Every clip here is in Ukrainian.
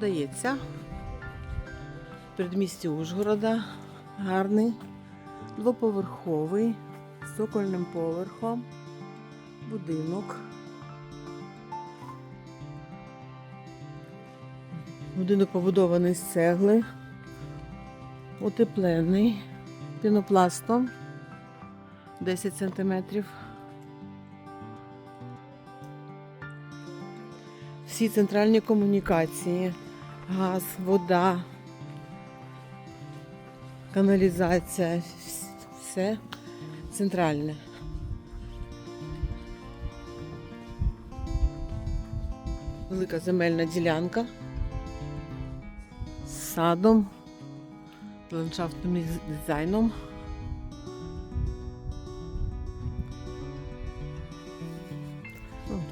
продається. В передмісті Ужгорода. Гарний, двоповерховий, з цокольним поверхом, будинок. Будинок побудований з цегли, утеплений пінопластом 10 сантиметрів. Всі центральні комунікації, газ, вода, каналізація, все центральне. Велика земельна ділянка з садом, ландшафтним дизайном.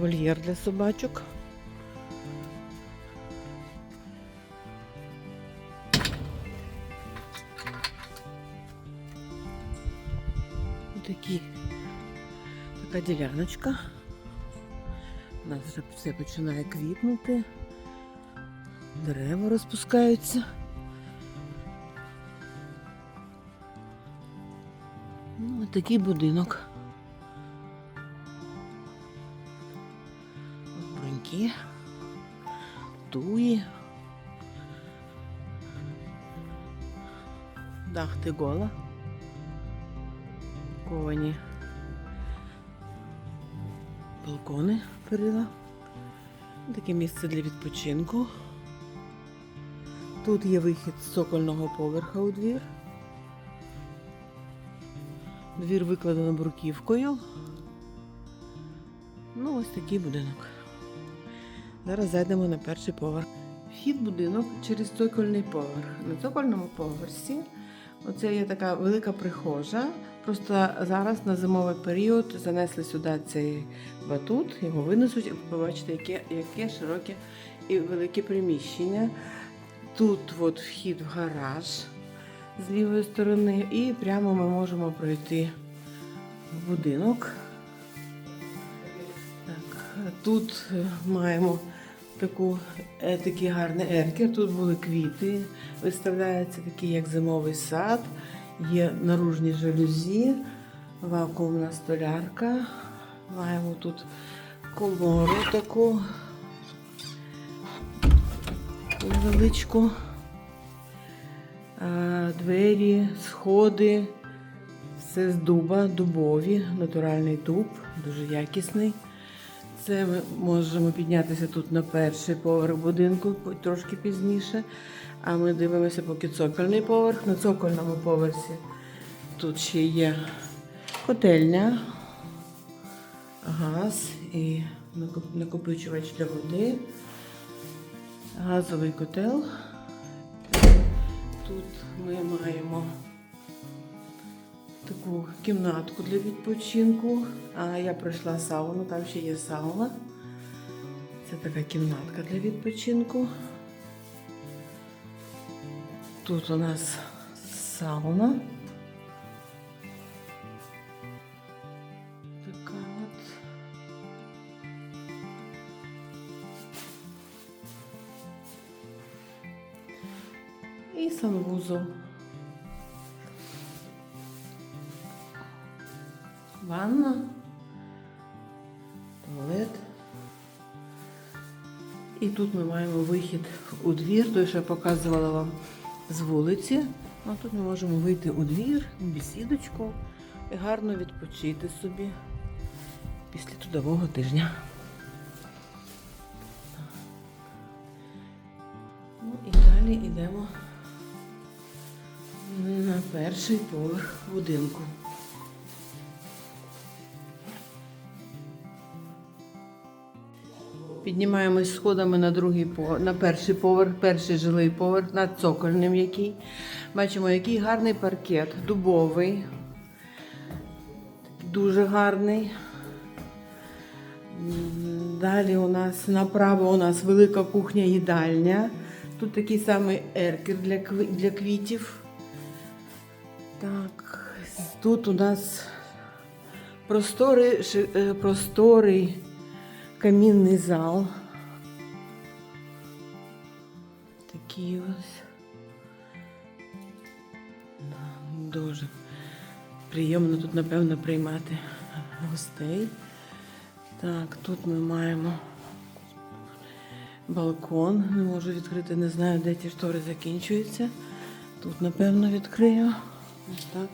Вольєр для собачок. Такі, така діляночка. У нас вже все починає квітнути. Дерева розпускаються. Ну, ось такий будинок. Бруньки, туї. Дах гола. Ковані. Балкони перила. Таке місце для відпочинку. Тут є вихід з цокольного поверха у двір. Двір викладено бруківкою. Ну, ось такий будинок. Зараз зайдемо на перший поверх. Вхід будинок через цокольний поверх. На цокольному поверсі оце є така велика прихожа. Просто зараз на зимовий період занесли сюди цей батут, його винесуть, і ви побачите, яке, яке широке і велике приміщення. Тут от вхід в гараж з лівої сторони, і прямо ми можемо пройти в будинок. Так, тут маємо таку, е, такий гарний еркер. Тут були квіти. Виставляється такий як зимовий сад. Є наружні жалюзі, вакуумна столярка. Маємо тут комору таку невеличку. Двері, сходи, все з дуба, дубові, натуральний дуб, дуже якісний. Це ми можемо піднятися тут на перший поверх будинку трошки пізніше. А ми дивимося поки цокольний поверх. На цокольному поверсі тут ще є котельня, газ і накопичувач для води, газовий котел. Тут ми маємо таку кімнатку для відпочинку. А я пройшла сауну, там ще є сауна. Це така кімнатка для відпочинку. Тут у нас сауна. Така от. І санвузол. Ванна, туалет. І тут ми маємо вихід у двір, той, що я показувала вам з вулиці. А тут ми можемо вийти у двір, у бесідочку і гарно відпочити собі після трудового тижня. Ну і далі йдемо на перший поверх будинку. Піднімаємось сходами на другий на перший поверх, перший жилий поверх, над цокольним який. Бачимо, який гарний паркет, дубовий, дуже гарний. Далі у нас направо у нас велика кухня їдальня. Тут такий самий еркер для, для квітів. Так, тут у нас просторий, е, просторий камінний зал. Такі ось. Дуже приємно тут, напевно, приймати гостей. Так, тут ми маємо балкон. Не можу відкрити, не знаю, де ті штори закінчуються. Тут, напевно, відкрию. Ось так.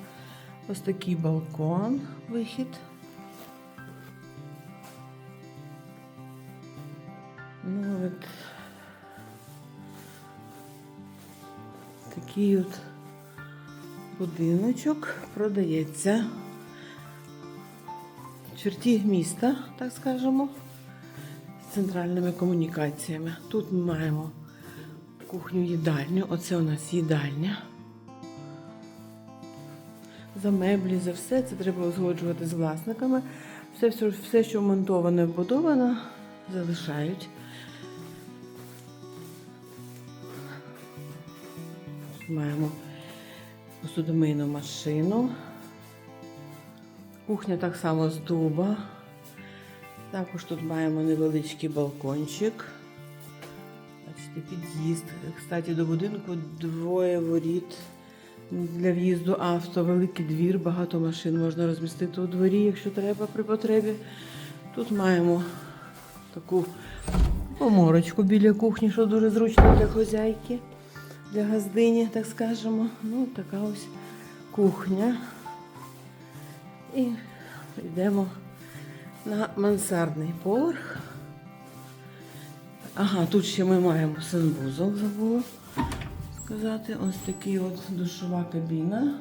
Ось такий балкон, вихід. От такий от будиночок продається в черті міста, так скажемо, з центральними комунікаціями. Тут ми маємо кухню-їдальню. Оце у нас їдальня. За меблі, за все це треба узгоджувати з власниками. Все, все, що вмонтоване, вбудовано, залишають. Маємо посудомийну машину. Кухня так само з дуба. Також тут маємо невеличкий балкончик. Бачите, під'їзд. Кстати, до будинку двоє воріт для в'їзду авто, великий двір, багато машин можна розмістити у дворі, якщо треба при потребі. Тут маємо таку поморочку біля кухні, що дуже зручно для хозяйки, для газдині, так скажемо. Ну, така ось кухня. І йдемо на мансардний поверх. Ага, тут ще ми маємо санвузол, забула сказати. Ось такий от душова кабіна.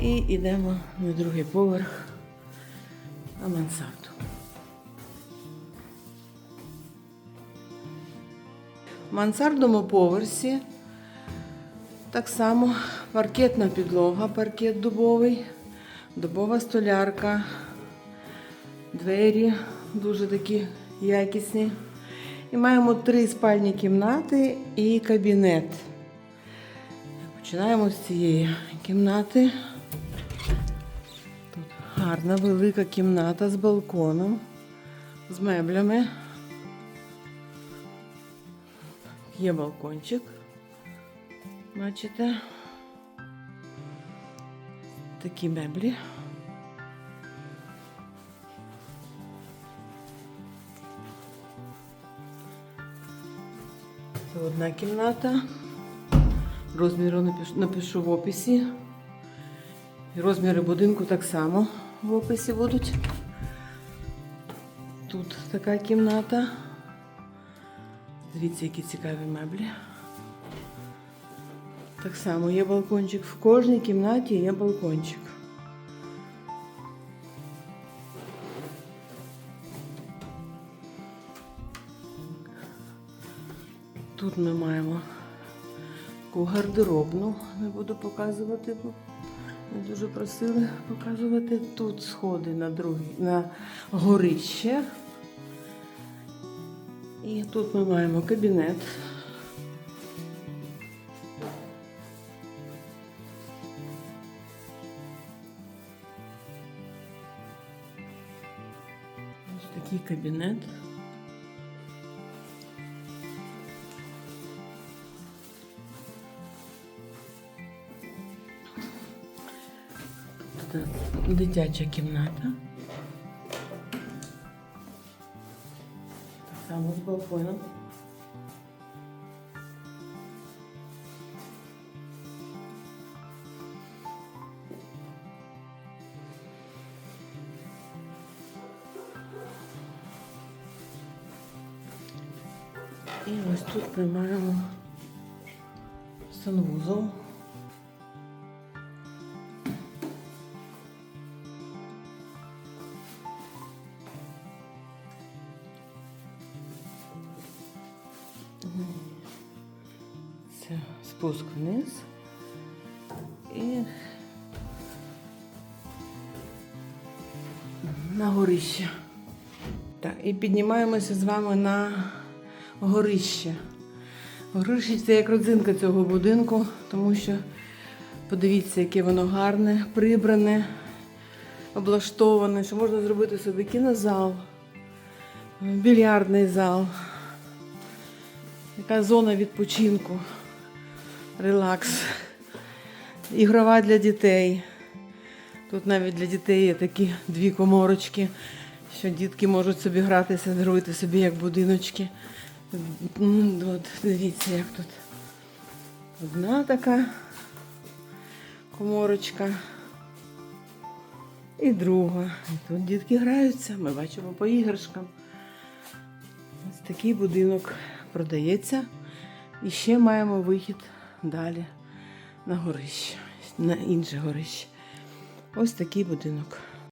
І йдемо на другий поверх на мансарду. Мансардному поверсі так само паркетна підлога, паркет дубовий, дубова столярка, двері дуже такі якісні. І маємо три спальні кімнати і кабінет. Починаємо з цієї кімнати. Тут гарна велика кімната з балконом, з меблями. Є балкончик. Бачите? Такі меблі. Це одна кімната. Розміри напишу, напишу в описі. Розміри будинку так само в описі будуть. Тут така кімната. Дивіться, які цікаві меблі. Так само є балкончик. В кожній кімнаті є балкончик. Тут ми маємо таку гардеробну, не буду показувати, бо не дуже просили показувати. Тут сходи на другий, на горище. І тут ми маємо кабінет. Ось такий кабінет. Дитяча кімната. Так само з балконом. І ось тут ми маємо санвузол. Це на горище. Так, і піднімаємося з вами на горище. Горище це як родзинка цього будинку, тому що подивіться, яке воно гарне, прибране, облаштоване, що можна зробити собі кінозал, більярдний зал. Така зона відпочинку, релакс. Ігрова для дітей. Тут навіть для дітей є такі дві коморочки, що дітки можуть собі гратися, робити собі як будиночки. От, дивіться, як тут. Одна така коморочка. І друга. І тут дітки граються, ми бачимо по іграшкам. Ось такий будинок продається. І ще маємо вихід далі на горище, на інше горище. Ось такий будинок.